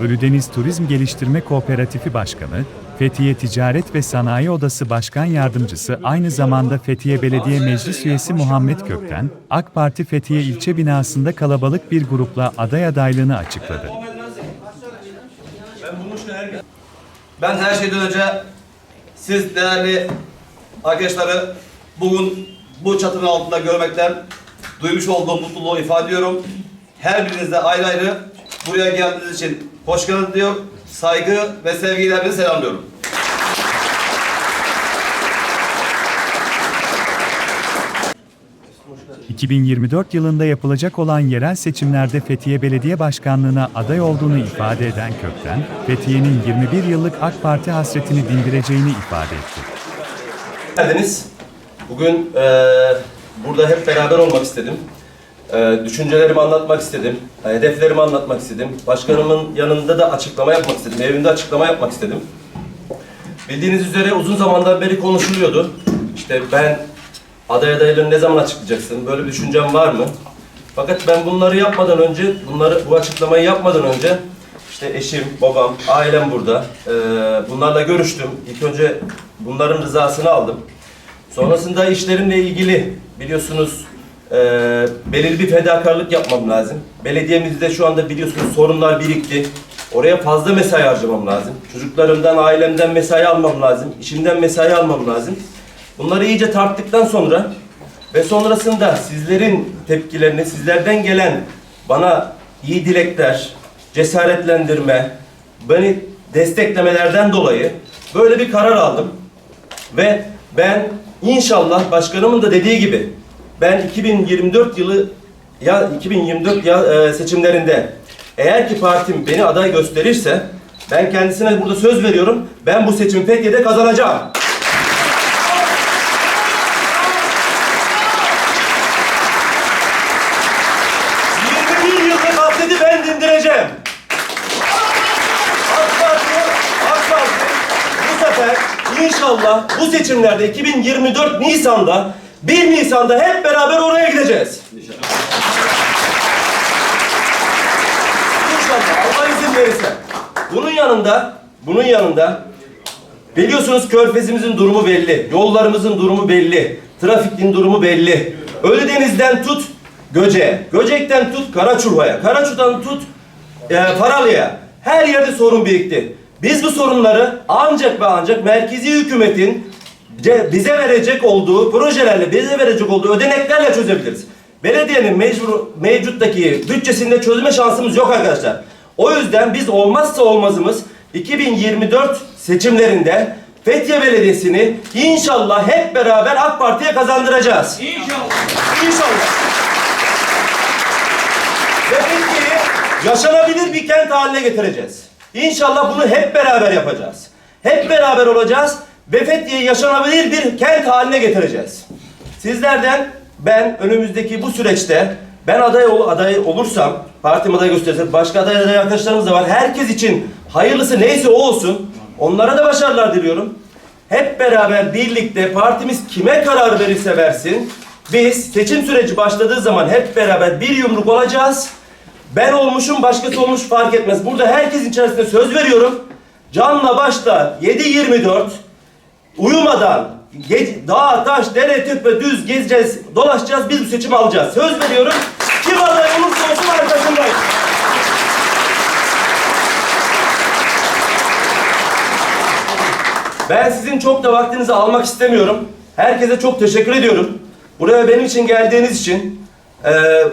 Ölüdeniz Turizm Geliştirme Kooperatifi Başkanı, Fethiye Ticaret ve Sanayi Odası Başkan Yardımcısı aynı zamanda Fethiye Belediye Meclis Üyesi Muhammed Kökten, AK Parti Fethiye ilçe binasında kalabalık bir grupla aday adaylığını açıkladı. Ben her şeyden önce siz değerli arkadaşları bugün bu çatının altında görmekten duymuş olduğum mutluluğu ifade ediyorum. Her birinizde ayrı ayrı buraya geldiğiniz için hoş geldiniz diyor. Saygı ve sevgilerimi selamlıyorum. ...2024 yılında yapılacak olan yerel seçimlerde Fethiye Belediye Başkanlığı'na aday olduğunu ifade eden Kökten, Fethiye'nin 21 yıllık AK Parti hasretini dindireceğini ifade etti. geldiniz. Bugün eee, burada hep beraber olmak istedim. Eee, düşüncelerimi anlatmak istedim. Hedeflerimi anlatmak istedim. Başkanımın yanında da açıklama yapmak istedim. Evimde açıklama yapmak istedim. Bildiğiniz üzere uzun zamandan beri konuşuluyordu. İşte ben aday adaylığını ne zaman açıklayacaksın? Böyle bir düşüncem var mı? Fakat ben bunları yapmadan önce, bunları bu açıklamayı yapmadan önce işte eşim, babam, ailem burada. Ee, bunlarla görüştüm. İlk önce bunların rızasını aldım. Sonrasında işlerimle ilgili biliyorsunuz e, belirli bir fedakarlık yapmam lazım. Belediyemizde şu anda biliyorsunuz sorunlar birikti. Oraya fazla mesai harcamam lazım. Çocuklarımdan, ailemden mesai almam lazım. İşimden mesai almam lazım. Bunları iyice tarttıktan sonra ve sonrasında sizlerin tepkilerini, sizlerden gelen bana iyi dilekler, cesaretlendirme, beni desteklemelerden dolayı böyle bir karar aldım. Ve ben inşallah başkanımın da dediği gibi ben 2024 yılı ya 2024 ya, e, seçimlerinde eğer ki partim beni aday gösterirse ben kendisine burada söz veriyorum. Ben bu seçimi Fethiye'de kazanacağım. ...21 yıllık hasreti ben dindireceğim. AK Parti, AK Parti bu sefer inşallah bu seçimlerde 2024 Nisan'da 1 Nisan'da hep beraber oraya gideceğiz. İnşallah Allah izin verirse. Bunun yanında, bunun yanında biliyorsunuz Körfezimizin durumu belli, yollarımızın durumu belli, trafikin durumu belli. Ölüdeniz'den tut Göce, Göcek'ten tut Karaçurha'ya, Karaçur'dan tut e, Paralı'ya. Her yerde sorun birikti. Biz bu sorunları ancak ve ancak merkezi hükümetin bize verecek olduğu projelerle, bize verecek olduğu ödeneklerle çözebiliriz. Belediyenin mecbur, mevcuttaki bütçesinde çözme şansımız yok arkadaşlar. O yüzden biz olmazsa olmazımız 2024 seçimlerinde Fethiye Belediyesi'ni inşallah hep beraber AK Parti'ye kazandıracağız. İnşallah. İnşallah. Ve Fethiye'yi yaşanabilir bir kent haline getireceğiz. İnşallah bunu hep beraber yapacağız. Hep beraber olacağız ve Fethiye'yi yaşanabilir bir kent haline getireceğiz. Sizlerden ben önümüzdeki bu süreçte ben aday ol, aday olursam, partim aday gösterirse, başka aday aday arkadaşlarımız da var. Herkes için hayırlısı neyse o olsun. Onlara da başarılar diliyorum. Hep beraber birlikte partimiz kime karar verirse versin. Biz seçim süreci başladığı zaman hep beraber bir yumruk olacağız. Ben olmuşum başkası olmuş fark etmez. Burada herkesin içerisinde söz veriyorum. Canla başla 7-24 uyumadan ge- dağ, taş, dere, tepe, düz gezeceğiz, dolaşacağız. Biz bu seçimi alacağız. Söz veriyorum. Kim aday olursa olsun arkasındayım. Ben sizin çok da vaktinizi almak istemiyorum. Herkese çok teşekkür ediyorum. Buraya benim için geldiğiniz için, eee,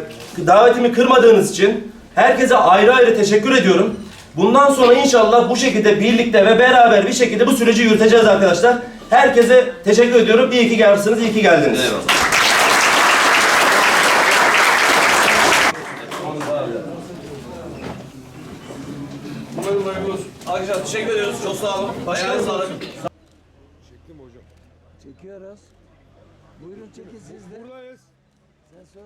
davetimi kırmadığınız için herkese ayrı ayrı teşekkür ediyorum. Bundan sonra inşallah bu şekilde birlikte ve beraber bir şekilde bu süreci yürüteceğiz arkadaşlar. Herkese teşekkür ediyorum. İyi ki gelsiniz, iyi ki geldiniz. Arkadaşlar teşekkür ediyoruz. Çok sağ olun. Başkanım sağ olun. Çekiyoruz. Buyurun çekin siz de. Buradayız. Sen söyle.